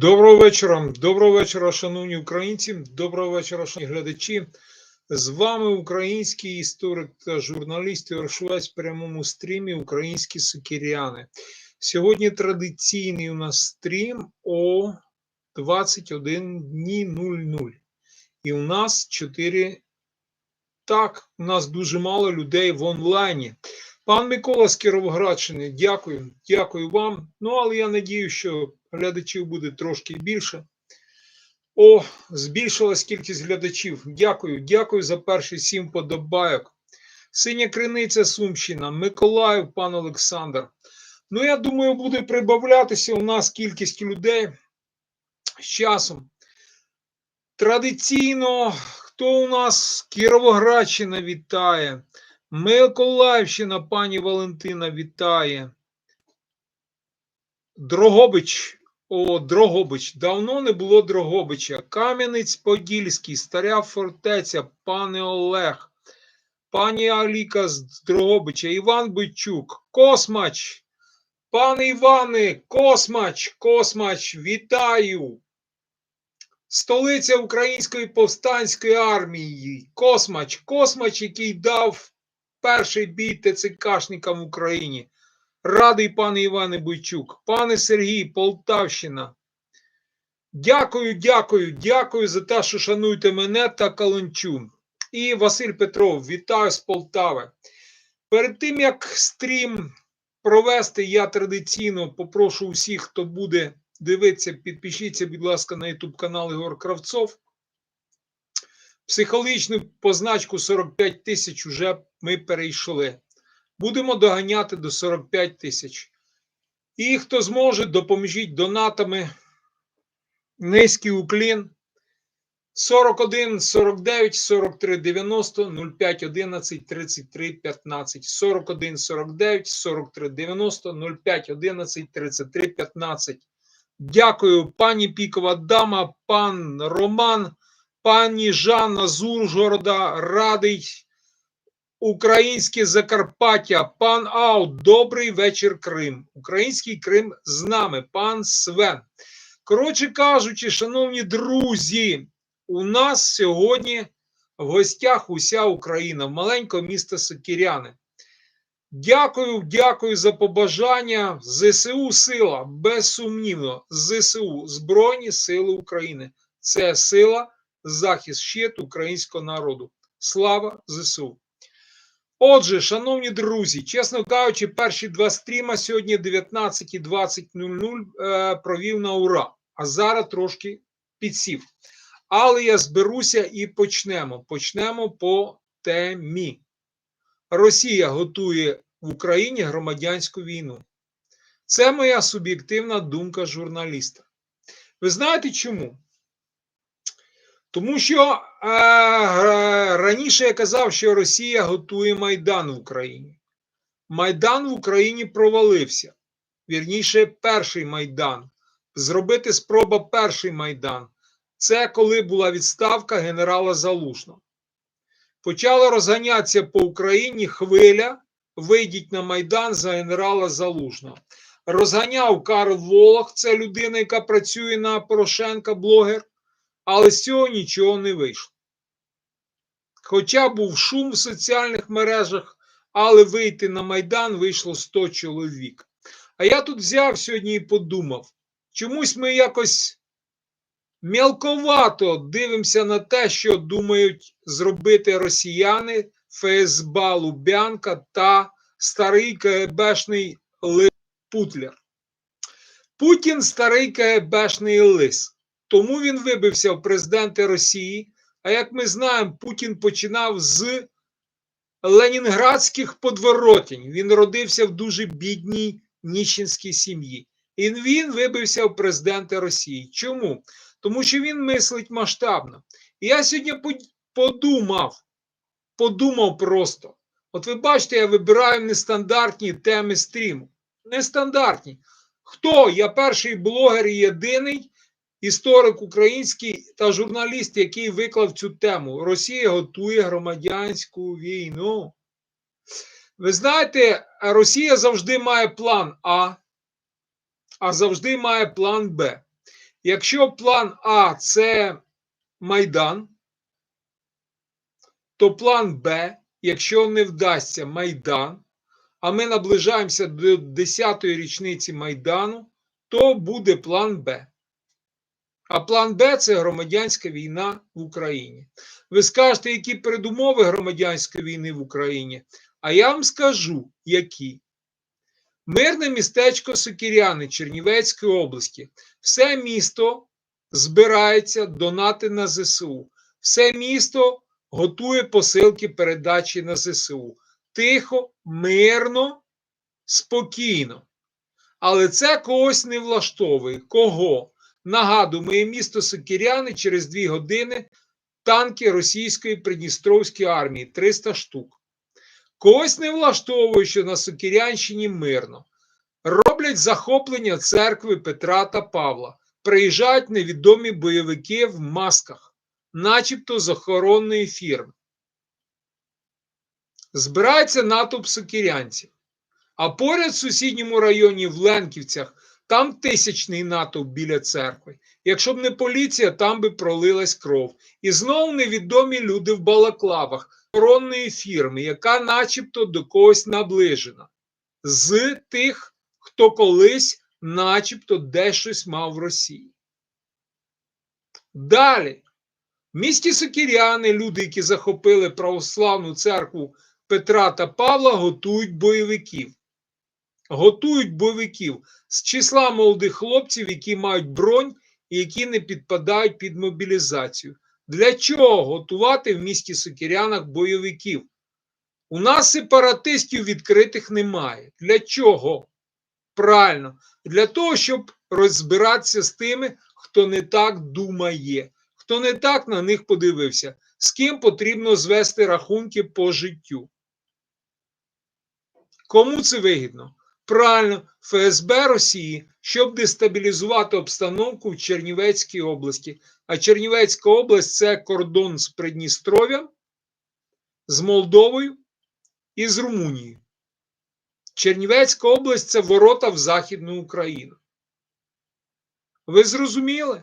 Доброго вечора, доброго вечора, шановні українці, доброго вечора, шановні глядачі. З вами український історик та журналіст Іршувець в прямому стрімі Українські сокиряни. Сьогодні традиційний у нас стрім о 21.00. І у нас 4. Так, у нас дуже мало людей в онлайні. Пан Микола з Кіровоградщини, дякую, дякую вам. Ну, але я надію, що глядачів буде трошки більше. О, збільшилась кількість глядачів. Дякую, дякую за перші сім подобайок. Синя криниця Сумщина, Миколаїв, пан Олександр. Ну, я думаю, буде прибавлятися у нас кількість людей з часом. Традиційно, хто у нас Кіровоградщина вітає? Миколаївщина, пані Валентина, вітає. Дрогобич. О, Дрогобич. Давно не було Дрогобича. Кам'янець-Подільський, Старя фортеця, пане Олег, пані Аліка з Дрогобича, Іван Бичук, Космач. Пане Іване, Космач, Космач, вітаю. Столиця Української повстанської армії. Космач, Космач, який дав перший бій ТЦКшникам в Україні. Радий, пане Іване Бойчук, пане Сергій, Полтавщина. Дякую, дякую, дякую за те, що шануєте мене та Каланчу. І Василь Петров, вітаю з Полтави. Перед тим як стрім провести, я традиційно попрошу усіх, хто буде дивитися, підпишіться, будь ласка, на YouTube канал Ігор Кравцов. Психологічну позначку 45 тисяч вже ми перейшли. Будемо доганяти до 45 тисяч. І хто зможе, допоможіть донатами. Низький уклін 41 49 43 90 05 11 33 15 41 49 43 90 05 11 33 15. Дякую, пані Пікова дама, пан Роман, пані Жанна з Ужгорода, радий. Українське Закарпаття, пан Аут, добрий вечір, Крим. Український Крим з нами, пан Свен. Коротше кажучи, шановні друзі, у нас сьогодні в гостях уся Україна, маленьке місто Сокіряни. Дякую, дякую за побажання. ЗСУ сила, безсумнівно, ЗСУ, Збройні Сили України. Це сила, захист щит українського народу. Слава ЗСУ! Отже, шановні друзі, чесно кажучи, перші два стріма сьогодні 19 і 20.00 е, провів на ура, а зараз трошки підсів. Але я зберуся і почнемо. Почнемо по темі. Росія готує в Україні громадянську війну. Це моя суб'єктивна думка журналіста. Ви знаєте чому? Тому що е, раніше я казав, що Росія готує Майдан в Україні. Майдан в Україні провалився. Вірніше, перший Майдан. Зробити спроба перший Майдан. Це коли була відставка генерала Залужного. Почала розганятися по Україні хвиля. Вийдіть на Майдан за генерала Залужного. Розганяв Карл Волох, це людина, яка працює на Порошенка, блогер. Але з цього нічого не вийшло. Хоча був шум в соціальних мережах, але вийти на Майдан вийшло 100 чоловік. А я тут взяв сьогодні і подумав: чомусь ми якось мілковато дивимося на те, що думають зробити росіяни, ФСБ Лубянка та старий КГБшний Лис Путлер. Путін старий КГБшний лис. Тому він вибився в президенти Росії. А як ми знаємо, Путін починав з ленінградських подворотень. Він родився в дуже бідній ніщенській сім'ї. І він вибився в президенти Росії. Чому? Тому що він мислить масштабно. І я сьогодні подумав, подумав просто. От ви бачите, я вибираю нестандартні теми стріму. Нестандартні. Хто? Я перший блогер і єдиний історик український та журналіст, який виклав цю тему. Росія готує громадянську війну. Ви знаєте, Росія завжди має план А, а завжди має план Б. Якщо план А це Майдан, то план Б, якщо не вдасться Майдан, а ми наближаємося до 10-ї річниці Майдану, то буде план Б. А план Б це громадянська війна в Україні. Ви скажете, які передумови громадянської війни в Україні? А я вам скажу, які. Мирне містечко Сокіряни Чернівецької області. Все місто збирається донати на ЗСУ. Все місто готує посилки передачі на ЗСУ. Тихо, мирно, спокійно. Але це когось не влаштовує. Кого? Нагадую, моє місто Сокіряни через дві години танки російської Придністровської армії 300 штук. Когось не влаштовує, що на Сокірянщині мирно. Роблять захоплення церкви Петра та Павла. Приїжджають невідомі бойовики в масках, начебто з охоронної фірми. Збирається натовп сокірянців. А поряд в сусідньому районі в Ленківцях там тисячний натовп біля церкви. Якщо б не поліція, там би пролилась кров. І знову невідомі люди в балаклавах охоронної фірми, яка начебто до когось наближена. З тих, хто колись начебто дещось мав в Росії. Далі. В місті Сокіряни люди, які захопили православну церкву Петра та Павла, готують бойовиків. Готують бойовиків з числа молодих хлопців, які мають бронь і які не підпадають під мобілізацію. Для чого готувати в місті Сокірянах бойовиків? У нас сепаратистів відкритих немає. Для чого? Правильно, для того, щоб розбиратися з тими, хто не так думає, хто не так на них подивився, з ким потрібно звести рахунки по життю. Кому це вигідно? Правильно, ФСБ Росії, щоб дестабілізувати обстановку в Чернівецькій області. А Чернівецька область це кордон з Придністров'ям, з Молдовою і з Румунією. Чернівецька область це ворота в Західну Україну. Ви зрозуміли?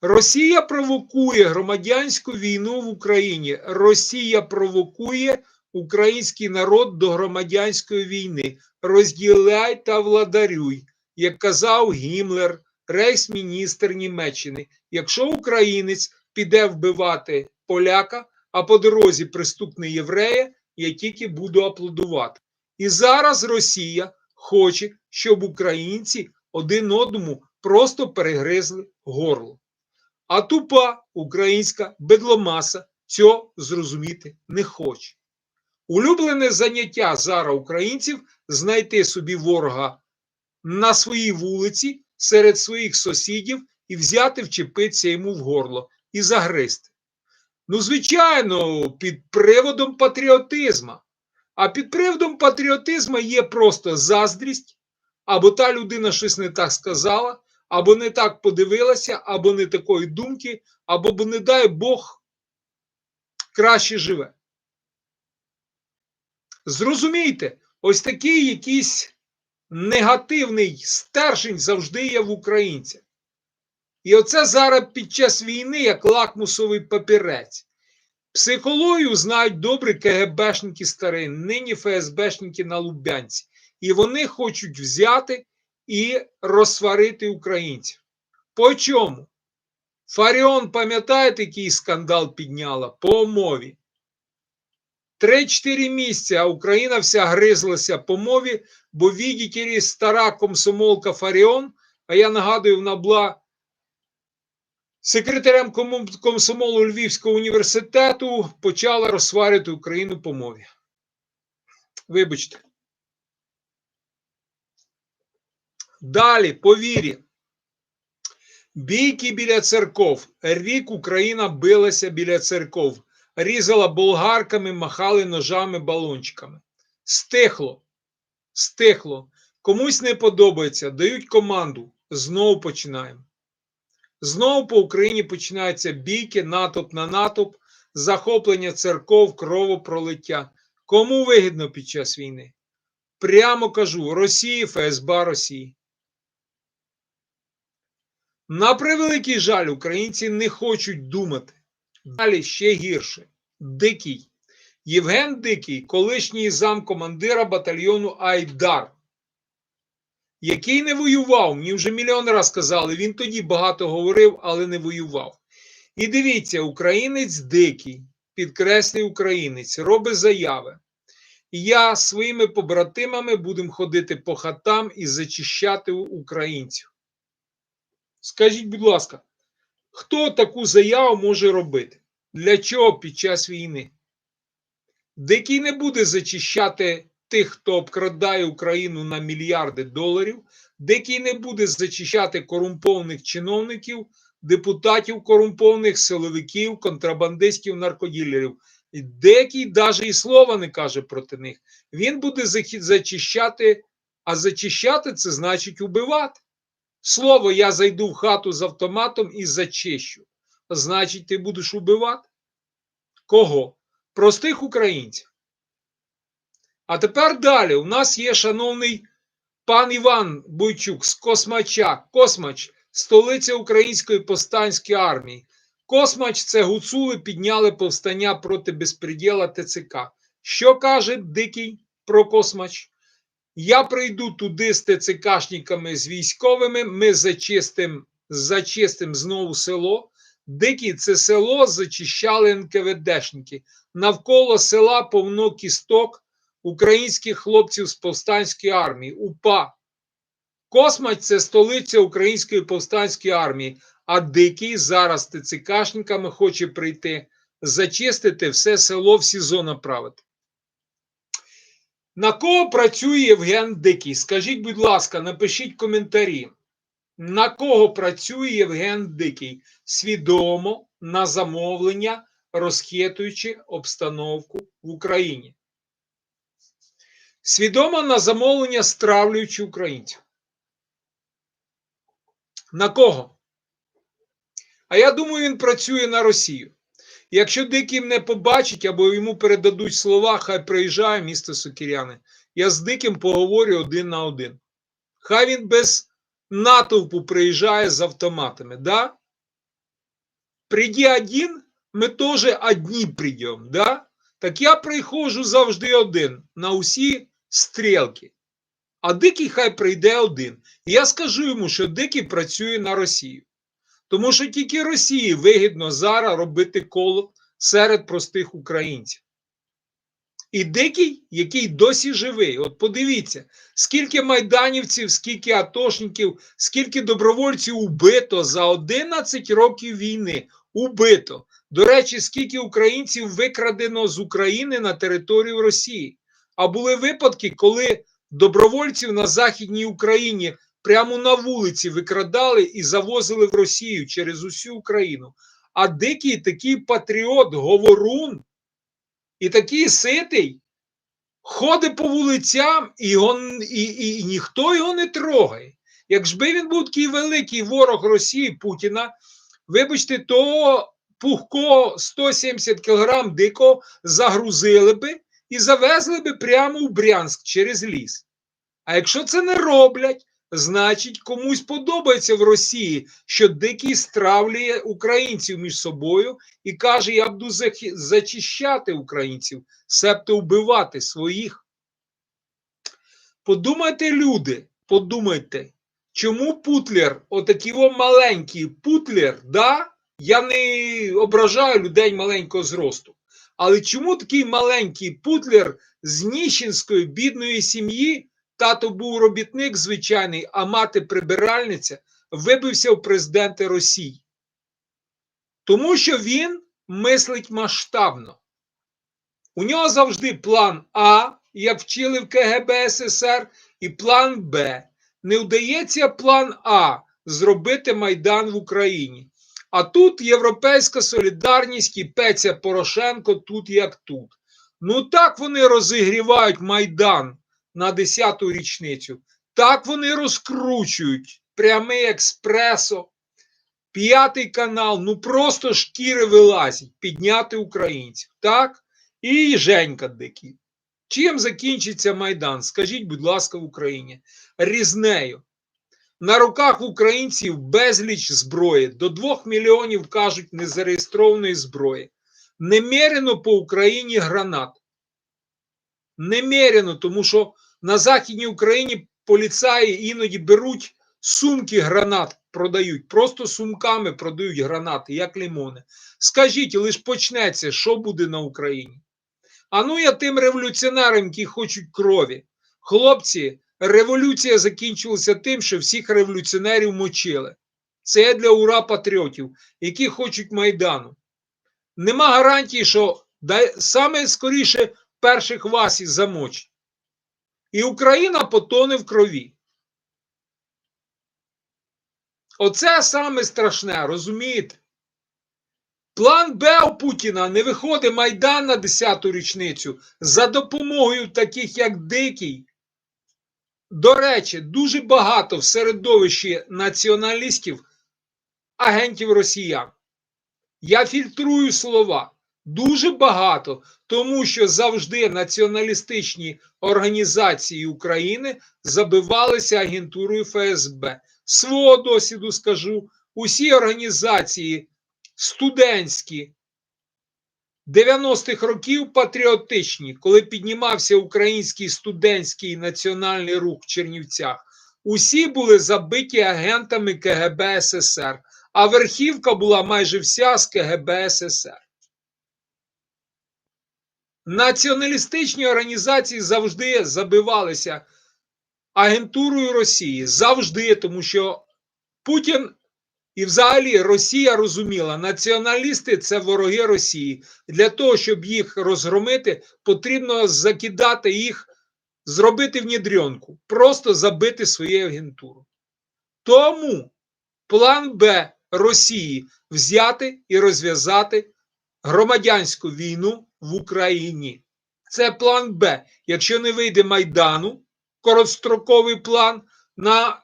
Росія провокує громадянську війну в Україні. Росія провокує український народ до громадянської війни. Розділяй та владарюй, як казав Гімлер, рейхсміністр Німеччини. Якщо українець піде вбивати поляка, а по дорозі приступне єврея, я тільки буду аплодувати. І зараз Росія хоче, щоб українці один одному просто перегризли горло. А тупа українська бедломаса цього зрозуміти не хоче. Улюблене заняття зараз українців знайти собі ворога на своїй вулиці серед своїх сусідів і взяти, вчепитися йому в горло і загризти. Ну, звичайно, під приводом патріотизма. А під приводом патріотизма є просто заздрість, або та людина щось не так сказала, або не так подивилася, або не такої думки, або, не дай Бог, краще живе. Зрозумійте, ось такий якийсь негативний стержень завжди є в українцях. І оце зараз під час війни як лакмусовий папірець. Психологію знають добре КГБшники старі, нині ФСБшники на Лубянці. І вони хочуть взяти і розсварити українців. По чому? Фаріон, пам'ятаєте, який скандал підняла? По мові. 3-4 місяці, а Україна вся гризлася по мові, бо відітелі стара комсомолка Фаріон, а я нагадую, вона була секретарем комсомолу Львівського університету, почала розсварити Україну по мові. Вибачте. Далі, по вірі. Бійки біля церков. Рік Україна билася біля церков різала болгарками, махали ножами, балончиками. Стихло, стихло. Комусь не подобається, дають команду. Знову починаємо. Знову по Україні починаються бійки, натовп на натовп, захоплення церков, кровопролиття. Кому вигідно під час війни? Прямо кажу: Росії, ФСБ Росії. На превеликий жаль, українці не хочуть думати. Далі ще гірше. Дикий. Євген Дикий, колишній замкомандира батальйону Айдар, який не воював. Мені вже мільйон раз сказали, він тоді багато говорив, але не воював. І дивіться, українець дикий, підкреслює українець, робить заяви. Я своїми побратимами будемо ходити по хатам і зачищати українців. Скажіть, будь ласка, хто таку заяву може робити? Для чого під час війни? Дикий не буде зачищати тих, хто обкрадає Україну на мільярди доларів, дикий не буде зачищати корумпованих чиновників, депутатів корумпованих, силовиків, контрабандистів, наркоділерів. І Дикий навіть і слова не каже проти них. Він буде зачищати, а зачищати це значить убивати. Слово, я зайду в хату з автоматом і зачищу. Значить, ти будеш убивати? Кого? Простих українців. А тепер далі. У нас є шановний пан Іван Бойчук з Космача. Космач, столиця Української повстанської армії. Космач це гуцули підняли повстання проти безпреділа ТЦК. Що каже Дикий про Космач? Я прийду туди з ТЦКшниками, з військовими, ми зачистим, зачистим знову село. Дикі це село зачищали НКВДшники. Навколо села повно кісток українських хлопців з повстанської армії. УПА. Космач це столиця Української повстанської армії, а Дикий зараз ТЦКшниками хоче прийти, зачистити все село в СІЗО направити. На кого працює Євген Дикий? Скажіть, будь ласка, напишіть коментарі. На кого працює Євген Дикий? Свідомо на замовлення, розхитуючи обстановку в Україні. Свідомо на замовлення, стравлюючи українців. На кого? А я думаю, він працює на Росію. Якщо Диким не побачить або йому передадуть слова, хай приїжджає місто Сокіряни. Я з Диким поговорю один на один. Хай він без натовпу приїжджає з автоматами, да? Приди один, ми теж одні прийдемо, да? Так я приходжу завжди один на усі стрілки. А Дикий хай прийде один. Я скажу йому, що Дикий працює на Росію. Тому що тільки Росії вигідно зараз робити коло серед простих українців. І дикий, який досі живий. От подивіться, скільки майданівців, скільки атошників, скільки добровольців убито за 11 років війни. Убито. До речі, скільки українців викрадено з України на територію Росії. А були випадки, коли добровольців на Західній Україні прямо на вулиці викрадали і завозили в Росію через усю Україну. А дикий такий патріот, говорун і такий ситий, ходить по вулицям, і, його, і, і, і ніхто його не трогає. Якби він був такий великий ворог Росії Путіна, вибачте, то пухко 170 кг дико загрузили би і завезли би прямо в Брянськ через ліс. А якщо це не роблять, Значить, комусь подобається в Росії, що дикий стравлює українців між собою і каже: Я буду зачищати українців, себто вбивати своїх. Подумайте, люди, подумайте, чому Путлер, отакий маленький Путлер, да? я не ображаю людей маленького зросту. Але чому такий маленький Путлер з Ніщинської бідної сім'ї? Тато був робітник звичайний, а мати прибиральниця вибився в президенти Росії. Тому що він мислить масштабно. У нього завжди план А, як вчили в КГБ СССР, і план Б. Не вдається план А зробити Майдан в Україні. А тут Європейська солідарність і Пеця Порошенко тут як тут. Ну так вони розігрівають Майдан на 10-ту річницю. Так вони розкручують прямий експресо, п'ятий канал, ну просто шкіри вилазять, підняти українців. Так? І Женька дикий. Чим закінчиться Майдан? Скажіть, будь ласка, в Україні. Різнею. На руках українців безліч зброї. До 2 мільйонів кажуть незареєстрованої зброї. Немерено по Україні гранат. Немерено, тому що на Західній Україні поліцаї іноді беруть сумки гранат, продають. Просто сумками продають гранати, як лимони. Скажіть, лиш почнеться, що буде на Україні? А ну я тим революціонерам, які хочуть крові. Хлопці, революція закінчилася тим, що всіх революціонерів мочили. Це для ура патріотів, які хочуть Майдану. Нема гарантії, що саме скоріше перших вас і замочить. І Україна потоне в крові. Оце саме страшне, розумієте? План Б у Путіна не виходить Майдан на 10-ту річницю за допомогою таких, як Дикий. До речі, дуже багато в середовищі націоналістів, агентів росіян. Я фільтрую слова. Дуже багато, тому що завжди націоналістичні організації України забивалися агентурою ФСБ. Свого досвіду скажу, усі організації студентські 90-х років патріотичні, коли піднімався український студентський національний рух в Чернівцях, усі були забиті агентами КГБ СССР, а верхівка була майже вся з КГБ СССР. Націоналістичні організації завжди забивалися агентурою Росії. Завжди, тому що Путін і взагалі Росія розуміла, націоналісти це вороги Росії. Для того, щоб їх розгромити, потрібно закидати їх, зробити внідрьонку, просто забити своєю агентурою. Тому план Б Росії взяти і розв'язати громадянську війну в Україні. Це план Б. Якщо не вийде Майдану, короткостроковий план на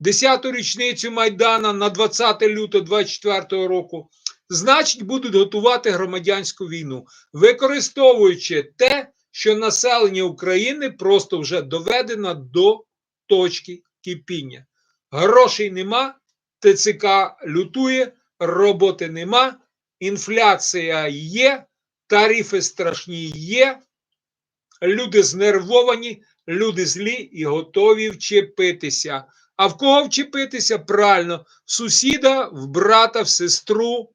10-ту річницю Майдана на 20 лютого 24 року, значить будуть готувати громадянську війну, використовуючи те, що населення України просто вже доведено до точки кипіння. Грошей нема, ТЦК лютує, роботи нема, інфляція є, тарифи страшні є, люди знервовані, люди злі і готові вчепитися. А в кого вчепитися? Правильно, в сусіда, в брата, в сестру,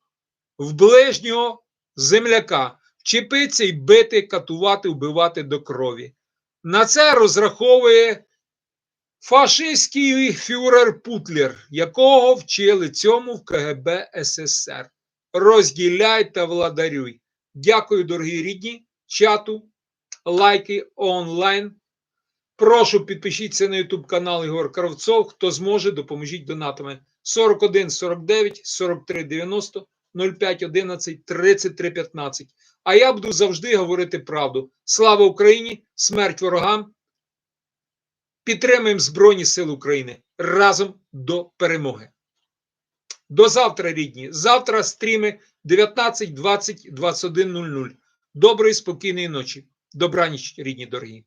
в ближнього земляка. Вчепитися і бити, катувати, вбивати до крові. На це розраховує фашистський фюрер Путлер, якого вчили цьому в КГБ СССР. Розділяй та владарюй. Дякую, дорогі рідні, чату, лайки онлайн. Прошу підпишіться на YouTube канал Ігор Кравцов. Хто зможе, допоможіть донатами 41 49 43 90 05 11 33 15. А я буду завжди говорити правду. Слава Україні! Смерть ворогам! Підтримуємо Збройні Сили України разом до перемоги. До завтра, рідні. Завтра стріми 19, 20, 21.00. Доброї, спокійної ночі. Добраніч, рідні дорогі.